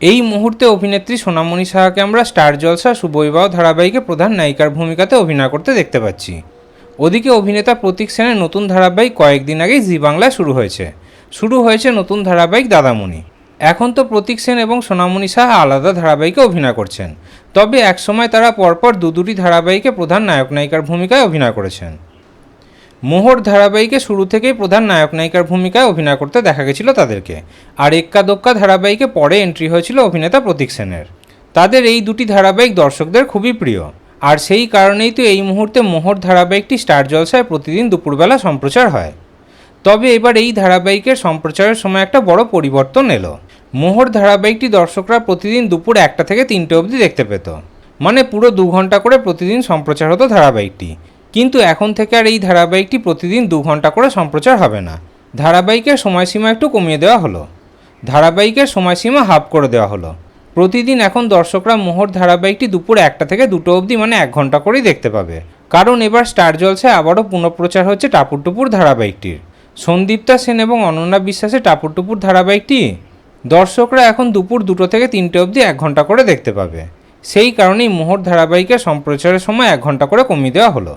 এই মুহূর্তে অভিনেত্রী সোনামণি সাহাকে আমরা স্টার জলসা সুবৈবাহ ধারাবাহিকে প্রধান নায়িকার ভূমিকাতে অভিনয় করতে দেখতে পাচ্ছি। ওদিকে অভিনেতা প্রতীক সেনের নতুন ধারাবাহিক কয়েকদিন আগেই জি বাংলায় শুরু হয়েছে। শুরু হয়েছে নতুন ধারাবাহিক দাদামণি। এখন তো প্রতীক সেন এবং সোনামণি সাহা আলাদা ধারাবাহিকে অভিনয় করছেন। তবে একসময় তারা পরপর দু দুটি ধারাবাহিকে প্রধান নায়ক নায়িকার ভূমিকায় অভিনয় করেছেন। মোহর ধারাবাহিকে শুরু থেকেই প্রধান নায়ক নায়িকার ভূমিকায় অভিনয় করতে দেখা গেছিল তাদেরকে। আর এক্কা দোক্কা ধারাবাহিকে পরে এন্ট্রি হয়েছিল অভিনেতা প্রতীক সেনের। তাদের এই দুটি ধারাবাহিক দর্শকদের খুবই প্রিয়। আর সেই কারণেই তো এই মুহূর্তে মোহর ধারাবাহিকটি স্টার জলসায় প্রতিদিন দুপুরবেলা সম্প্রচার হয়। তবে এবার এই ধারাবাহিকের সম্প্রচারের সময় একটা বড় পরিবর্তন এলো। মোহর ধারাবাহিকটি দর্শকরা প্রতিদিন দুপুর একটা থেকে তিনটে অবধি দেখতে পেত। মানে পুরো দু ঘণ্টা করে প্রতিদিন সম্প্রচার হতো ধারাবাহিকটি। কিন্তু এখন থেকে আর এই ধারাবাহিকটি প্রতিদিন দু ঘণ্টা করে সম্প্রচার হবে না। ধারাবাহিকের সময়সীমা একটু কমিয়ে দেওয়া হলো। ধারাবাহিকের সময়সীমা হাফ করে দেওয়া হলো। প্রতিদিন এখন দর্শকরা মোহর ধারাবাহিকটি দুপুর একটা থেকে দুটো অবধি মানে এক ঘণ্টা করেই দেখতে পাবে। কারণ এবার স্টার জলসায় আবারও পুনঃপ্রচার হচ্ছে টাপুর টুপুর ধারাবাহিকটির। সন্দীপ্তা সেন এবং অনন্যা বিশ্বাসের টাপুর টুপুর ধারাবাহিকটি দর্শকরা এখন দুপুর দুটো থেকে তিনটে অবধি এক ঘণ্টা করে দেখতে পাবে। সেই কারণেই মোহর ধারাবাহিকের সম্প্রচারের সময় এক ঘণ্টা করে কমিয়ে দেওয়া হলো।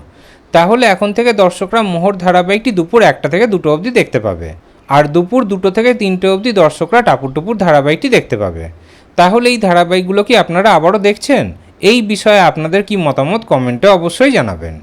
তাহলে এখন থেকে দর্শকরা মোহর ধারাবাহিকটি দুপুর একটা থেকে দুটো অবধি দেখতে পাবে। আর দুপুর দুটো থেকে তিনটে অবধি দর্শকরা টাপুর টুপুর ধারাবাহিকটি দেখতে পাবে। তাহলে এই ধারাবাহিকগুলো কি আপনারা আবারও দেখছেন? এই বিষয়ে আপনাদের কি মতামত কমেন্টে অবশ্যই জানাবেন।